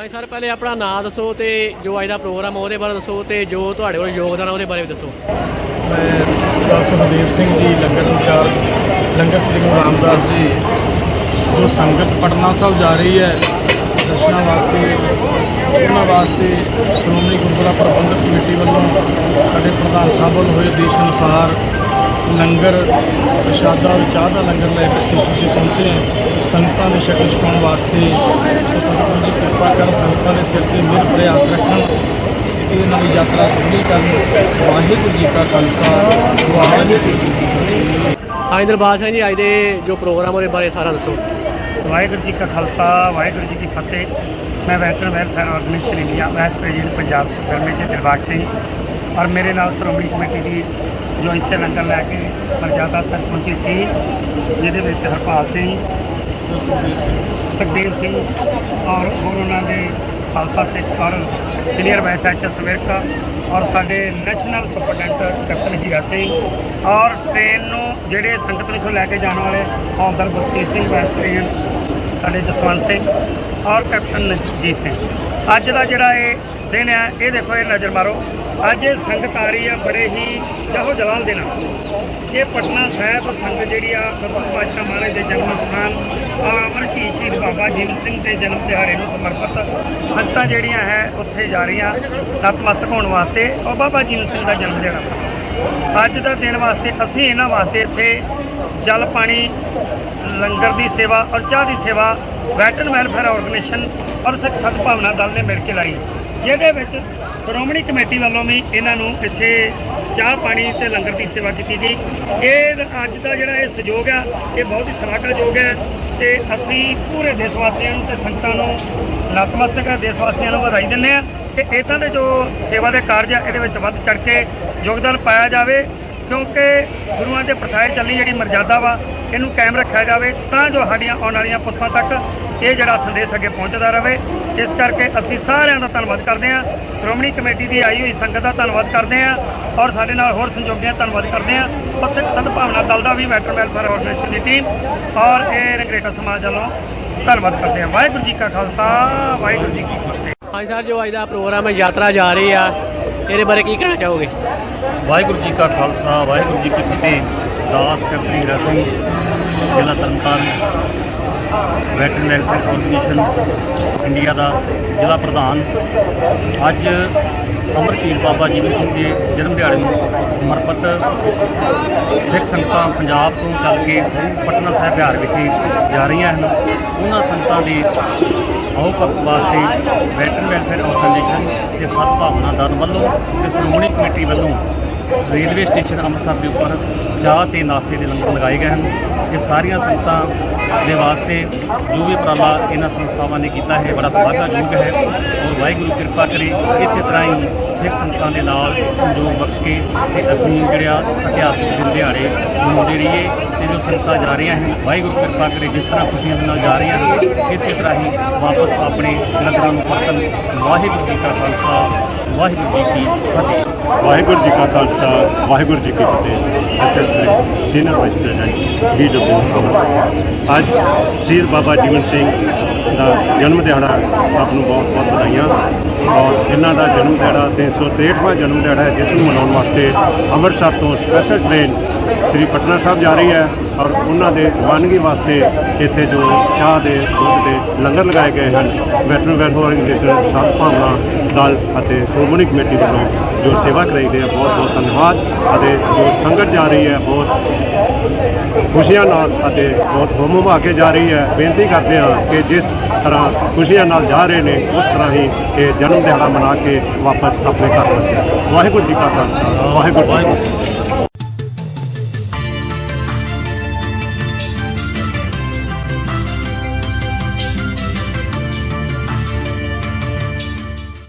ਹਾਂਜੀ ਸਰ, ਪਹਿਲੇ ਆਪਣਾ ਨਾਮ ਦੱਸੋ ਤੇ ਜੋ ਅੱਜ ਦਾ ਪ੍ਰੋਗਰਾਮ ਆ, ਉਹਦੇ ਬਾਰੇ ਦੱਸੋ ਤੇ ਜੋ ਤੁਹਾਡੇ ਕੋਲ ਯੋਗਦਾਨ ਉਹਦੇ ਬਾਰੇ ਵੀ ਦੱਸੋ। ਮੈਂ ਸਰਦਾਰ ਸੁਖਦੇਵ ਸਿੰਘ ਜੀ, ਲੰਗਰ ਇੰਚਾਰਜ, ਲੰਗਰ ਸ੍ਰੀ ਗੁਰੂ ਰਾਮਦਾਸ ਜੀ, ਜੋ ਸੰਗਤ ਪਟਨਾ ਸਾਹਿਬ ਜਾ ਰਹੀ ਹੈ, ਦਰਸ਼ਨਾਂ ਵਾਸਤੇ, ਉਹਨਾਂ ਵਾਸਤੇ ਸ਼੍ਰੋਮਣੀ ਗੁਰਦੁਆਰਾ ਪ੍ਰਬੰਧਕ ਕਮੇਟੀ ਵੱਲੋਂ ਸਾਡੇ ਪ੍ਰਧਾਨ ਸਾਹਿਬ ਵੱਲੋਂ ਹੋਏ ਦੇਸ਼ ਅਨੁਸਾਰ ਲੰਗਰ ਪ੍ਰਸ਼ਾਦਾ ਔਰ ਚਾਹ ਦਾ ਲੰਗਰ ਲੈ ਕੇ ਸਟੇਸ਼ਨ ਤੇ ਪਹੁੰਚੇ ਹਾਂ। ਸੰਗਤਾਂ ਦੇ ਸ਼ਕਲ ਛਕਾਉਣ ਵਾਸਤੇ ਸੋ ਸੰਗਤਾਂ ਦੀ ਕਿਰਪਾ ਕਰਨ ਸੰਗਤਾਂ ਦੇ ਸਿਰ ਤੇ ਮਿਹਰ ਭਰੇ ਹੱਥ ਰੱਖਣ ਇਹ ਨਵੀਂ ਯਾਤਰਾ ਸਫਲੀ ਕਰਨ। ਵਾਹਿਗੁਰੂ ਜੀ ਕਾ ਖਾਲਸਾ ਵਾਹਿਗੁਰੂ ਜੀ ਕੀ ਫਤਿਹ। ਦਰਬਾਰ ਸਿੰਘ ਜੀ ਅੱਜ ਦੇ ਜੋ ਪ੍ਰੋਗਰਾਮ ਉਹਦੇ ਬਾਰੇ ਸਾਰਾ ਦੱਸੋ। ਵਾਹਿਗੁਰੂ ਜੀ ਕਾ ਖਾਲਸਾ ਵਾਹਿਗੁਰੂ ਜੀ ਕੀ ਫਤਿਹ। ਮੈਂ veteran welfare organisation India vice president Punjab government Dilbagh Singh. ਔਰ ਮੇਰੇ ਨਾਲ ਸ਼੍ਰੋਮਣੀ ਕਮੇਟੀ ਦੀ ਜੋ ਇੱਥੇ ਲੰਗਰ ਲੈ ਕੇ ਮਰਜ਼ਾਦਾ ਸਰ ਪਹੁੰਚੀ ਟੀਮ ਜਿਹਦੇ ਵਿੱਚ ਹਰਪਾਲ ਸਿੰਘ, ਸੁਖਦੇਵ ਸਿੰਘ ਔਰ ਹੋਰ ਉਹਨਾਂ ਦੇ ਖਾਲਸਾ ਸਿੱਖ ਔਰ ਸੀਨੀਅਰ ਵਾਈਸ ਐਚਐਸ ਵਿਰਕਾ ਔਰ ਸਾਡੇ national superintendent captain Hira Singh ਔਰ ਟ੍ਰੇਨ ਨੂੰ ਜਿਹੜੇ ਸੰਗਤ ਨੂੰ ਇੱਥੋਂ ਲੈ ਕੇ ਜਾਣ ਵਾਲੇ ਹੌਲਦਾਰ ਬਖਸ਼ੀਸ਼ ਸਿੰਘ ਵੈਟਰੀਅਨ ਸਾਡੇ ਜਸਵੰਤ ਸਿੰਘ ਔਰ ਕੈਪਟਨ ਜੀਤ ਸਿੰਘ। ਅੱਜ ਦਾ ਜਿਹੜਾ ਇਹ ਦਿਨ ਹੈ ਇਹ ਦੇਖੋ, ਇਹ ਨਜ਼ਰ ਮਾਰੋ। ਅੱਜ ਇਹ ਸੰਗਤ ਆ ਰਹੀ ਆ ਬੜੇ ਹੀ ਜਹੋ ਜਲਾਲ ਦੇ ਨਾਲ। ਇਹ ਪਟਨਾ ਸਾਹਿਬ ਸੰਗਤ ਜਿਹੜੀ ਆ ਗੁਰੂ ਪਾਤਸ਼ਾਹ ਮਹਾਰਾਜ ਦੇ ਜਨਮ ਸਥਾਨ ਅਮਰ ਸ਼ਹੀਦ ਸ਼ਹੀਦ ਬਾਬਾ ਜੀਵਨ ਸਿੰਘ ਦੇ ਜਨਮ ਦਿਹਾੜੇ ਨੂੰ ਸਮਰਪਿਤ ਸੰਗਤਾਂ ਜਿਹੜੀਆਂ ਹੈ, ਉੱਥੇ ਜਾ ਰਹੀਆਂ ਨਤਮਸਤਕ ਹੋਣ ਵਾਸਤੇ ਉਹ ਬਾਬਾ ਜੀਵਨ ਸਿੰਘ ਦਾ ਜਨਮ ਦਿਹਾੜਾ ਅੱਜ ਦਾ ਦਿਨ ਵਾਸਤੇ ਅਸੀਂ ਇਹਨਾਂ ਵਾਸਤੇ ਇੱਥੇ ਜਲ ਪਾਣੀ, ਲੰਗਰ ਦੀ ਸੇਵਾ ਔਰ ਚਾਹ ਦੀ ਸੇਵਾ ਵੈਟਰਨ ਵੈਲਫੇਅਰ ਆਰਗੇਨਾਈਜੇਸ਼ਨ ਔਰ ਸਿੱਖ ਸਦਭਾਵਨਾ ਦਲ ਨੇ ਮਿਲ ਕੇ ਲਾਈ। ਜਿਹਦੇ ਵਿੱਚ ਸ਼੍ਰੋਮਣੀ ਕਮੇਟੀ ਵੱਲੋਂ ਵੀ ਇਹਨਾਂ ਨੂੰ ਇੱਥੇ ਚਾਹ ਪਾਣੀ ਤੇ ਲੰਗਰ ਦੀ ਸੇਵਾ ਕੀਤੀ ਗਈ। ਇਹ ਅੱਜ ਦਾ ਜਿਹੜਾ ਇਹ ਸਹਿਯੋਗ ਆ, ਇਹ ਬਹੁਤ ਹੀ ਸ਼ਲਾਘਾਯੋਗ ਹੈ ਤੇ ਅਸੀਂ ਪੂਰੇ ਦੇਸ਼ ਵਾਸੀਆਂ ਨੂੰ ਤੇ ਸੰਗਤਾਂ ਨੂੰ ਨਤਮਸਤਕ ਦੇਸ਼ ਵਾਸੀਆਂ ਨੂੰ ਵਧਾਈ ਦਿੰਦੇ ਆ ਕਿ ਇਦਾਂ ਦੇ ਜੋ ਸੇਵਾ ਦੇ ਕਾਰਜ ਆ, ਇਹਦੇ ਵਿੱਚ ਵੱਧ ਚੜ ਕੇ ਯੋਗਦਾਨ ਪਾਇਆ ਜਾਵੇ ਕਿਉਂਕਿ ਗੁਰੂਆਂ ਦੇ ਪ੍ਰਥਾਏ ਚੱਲੀ ਜਿਹੜੀ ਮਰਜ਼ਾਦਾ ਵਾ, ਇਹਨੂੰ ਕਾਇਮ ਰੱਖਿਆ ਜਾਵੇ ਤਾਂ ਜੋ ਸਾਡੀਆਂ ਆਉਣ ਵਾਲੀਆਂ ਪੁਸਤਾਂ ਤੱਕ ਇਹ ਜਿਹੜਾ ਸੰਦੇਸ਼ ਅੱਗੇ ਪਹੁੰਚਦਾ ਰਹੇ ਇਸ ਕਰਕੇ ਅਸੀਂ ਸਾਰਿਆਂ ਦਾ ਧੰਨਵਾਦ ਕਰਦੇ ਹਾਂ। ਸ਼੍ਰੋਮਣੀ ਕਮੇਟੀ ਦੀ ਆਈ ਹੋਈ ਸੰਗਤ ਦਾ ਧੰਨਵਾਦ ਕਰਦੇ ਹਾਂ ਔਰ ਸਾਡੇ ਨਾਲ ਹੋਰ ਸੰਯੋਗੀਆਂ ਧੰਨਵਾਦ ਕਰਦੇ ਹਾਂ। ਔਰ ਸਿੱਖ ਸਦਭਾਵਨਾ ਦਲ ਦਾ ਵੀ ਵੈਟਰ ਵੈਲਫੇਅਰ ਆਰਗੇਨਾਈਜੇਸ਼ਨ ਦੀ ਟੀਮ ਔਰ ਇਹ ਨਗਰੇਟਾ ਸਮਾਜ ਵੱਲੋਂ ਧੰਨਵਾਦ ਕਰਦੇ ਹਾਂ। ਵਾਹਿਗੁਰੂ ਜੀ ਕਾ ਖਾਲਸਾ ਵਾਹਿਗੁਰੂ ਜੀ ਕੀ ਫਤਿਹ। ਹਾਂਜੀ ਸਰ ਜੋ ਅੱਜ ਦਾ ਪ੍ਰੋਗਰਾਮ ਹੈ ਯਾਤਰਾ ਜਾ ਰਹੀ ਆ ਇਹਦੇ ਬਾਰੇ ਕੀ ਕਹਿਣਾ ਚਾਹੋਗੇ? ਵਾਹਿਗੁਰੂ ਜੀ ਕਾ ਖਾਲਸਾ ਵਾਹਿਗੁਰੂ ਜੀ ਕੀ ਫਤਿਹ। ਦਾਸ ਹੀਰਾ ਸਿੰਘ ਜ਼ਿਲ੍ਹਾ Tarn Taran. Veteran welfare organisation India ਦਾ ਜ਼ਿਲ੍ਹਾ ਪ੍ਰਧਾਨ। ਅੱਜ ਅਮਰ ਸ਼ਹੀਦ ਬਾਬਾ ਜੀਵਨ ਸਿੰਘ ਜੀ ਜਨਮ ਦਿਹਾੜੇ ਨੂੰ ਸਮਰਪਿਤ ਸਿੱਖ ਸੰਗਤਾਂ ਪੰਜਾਬ ਤੋਂ ਚੱਲ ਕੇ ਪਟਨਾ ਸਾਹਿਬ ਬਿਹਾਰ ਵਿਖੇ ਜਾ ਰਹੀਆਂ ਹਨ। ਉਹਨਾਂ ਸੰਗਤਾਂ ਦੀ ਆਓ ਭਗਤ ਵਾਸਤੇ ਵੈਟਰਨ ਵੈਲਫੇਅਰ ਆਰਗੇਨਾਈਜੇਸ਼ਨ ਤੇ ਸਦਭਾਵਨਾ ਦਲ ਵੱਲੋਂ ਤੇ ਸ਼੍ਰੋਮਣੀ ਕਮੇਟੀ ਵੱਲੋਂ ਰੇਲਵੇ ਸਟੇਸ਼ਨ ਅੰਮ੍ਰਿਤਸਰ ਦੇ ਉੱਪਰ ਚਾਹ ਤੇ ਨਾਸ਼ਤੇ ਦੇ ਲੰਗਰ ਲਗਾਏ ਗਏ ਹਨ। ਇਹ ਸਾਰੀਆਂ ਸੰਗਤਾਂ ਦੇ ਵਾਸਤੇ ਜੋ ਵੀ ਉਪਰਾਲਾ ਇਹਨਾਂ ਸੰਸਥਾਵਾਂ ਨੇ ਕੀਤਾ ਹੈ, ਬੜਾ ਸ਼ਲਾਘਾਯੋਗ ਹੈ ਔਰ ਵਾਹਿਗੁਰੂ ਕਿਰਪਾ ਕਰੇ ਇਸੇ ਤਰ੍ਹਾਂ ਹੀ ਸਿੱਖ ਸੰਗਤਾਂ ਦੇ ਨਾਲ ਸੰਜੋਗ ਬਖਸ਼ ਕੇ ਤੇ ਅਸੀਂ ਜਿਹੜਾ ਇਤਿਹਾਸਕ ਦਿਨ ਦਿਹਾੜੇ ਮਨਾਉਂਦੇ ਰਹੀਏ ਤੇ ਜੋ ਸੰਗਤਾਂ ਜਾ ਰਹੀਆਂ ਹਨ, ਵਾਹਿਗੁਰੂ ਕਿਰਪਾ ਕਰੇ ਜਿਸ ਤਰ੍ਹਾਂ ਖੁਸ਼ੀਆਂ ਦੇ ਨਾਲ ਜਾ ਰਹੀਆਂ ਹਨ, ਇਸੇ ਤਰ੍ਹਾਂ ਹੀ ਵਾਪਸ ਆਪਣੇ ਨਗਰਾਂ ਨੂੰ ਪਰਤਣ ਵਾਹਿਗੁਰੂ ਜੀ ਕਾ ਖਾਲਸਾ, ਵਾਹਿਗੁਰੂ ਜੀ ਕੀ ਫਤਿਹ। ਵਾਹਿਗੁਰੂ ਜੀ ਕਾ ਖਾਲਸਾ, ਵਾਹਿਗੁਰੂ ਜੀ ਕੀ ਫਤਿਹ। HS senior vice president BJP ਅੱਜ ਸ਼ਹੀਦ ਬਾਬਾ ਜੀਵਨ ਸਿੰਘ ਦਾ ਜਨਮ ਦਿਹਾੜਾ ਆਪ ਨੂੰ ਬਹੁਤ ਬਹੁਤ ਵਧਾਈਆਂ। ਔਰ ਇਹਨਾਂ ਦਾ ਜਨਮ ਦਿਹਾੜਾ 363ਵਾਂ ਜਨਮ ਦਿਹਾੜਾ ਹੈ, ਜਿਸ ਨੂੰ ਮਨਾਉਣ ਵਾਸਤੇ ਅੰਮ੍ਰਿਤਸਰ ਤੋਂ ਸਪੈਸ਼ਲ ਟ੍ਰੇਨ ਸ੍ਰੀ ਪਟਨਾ ਸਾਹਿਬ ਜਾ ਰਹੀ ਹੈ। ਔਰ ਉਹਨਾਂ ਦੇ ਰਵਾਨਗੀ ਵਾਸਤੇ ਇੱਥੇ ਜੋ ਚਾਹ ਦੇ, ਦੁੱਧ ਦੇ ਲੰਗਰ ਲਗਾਏ ਗਏ ਹਨ। ਵੈਟਰਨ ਵੈਲਫੇਅਰ ਆਰਗੇਨਾਈਜੇਸ਼ਨ ਸਤ ਭਾਵਨਾ ਦਲ ਅਤੇ ਸ਼੍ਰੋਮਣੀ ਕਮੇਟੀ ਵੱਲੋਂ ਜੋ ਸੇਵਾ ਕਰਾਈ ਗਈ ਹੈ, ਬਹੁਤ ਬਹੁਤ ਧੰਨਵਾਦ ਅਤੇ ਜੋ ਸੰਗਤ ਜਾ ਰਹੀ ਹੈ, ਬਹੁਤ ਖੁਸ਼ੀਆਂ ਨਾਲ ਅਤੇ ਬਹੁਤ ਹੁਮ ਕੇ ਜਾ ਰਹੀ ਹੈ। ਬੇਨਤੀ ਕਰਦੇ ਹਾਂ ਕਿ ਜਿਸ ਤਰ੍ਹਾਂ ਖੁਸ਼ੀਆਂ ਨਾਲ ਜਾ ਰਹੇ ਨੇ, ਉਸ ਤਰ੍ਹਾਂ ਹੀ ਇਹ ਜਨਮ ਦਿਹਾੜਾ ਮਨਾ ਕੇ ਵਾਪਸ ਆਪਣੇ ਘਰ ਪਰਤਣ ਵਾਹਿਗੁਰੂ ਜੀ ਕਾ ਖਾਲਸਾ, ਵਾਹਿਗੁਰੂ ਜੀ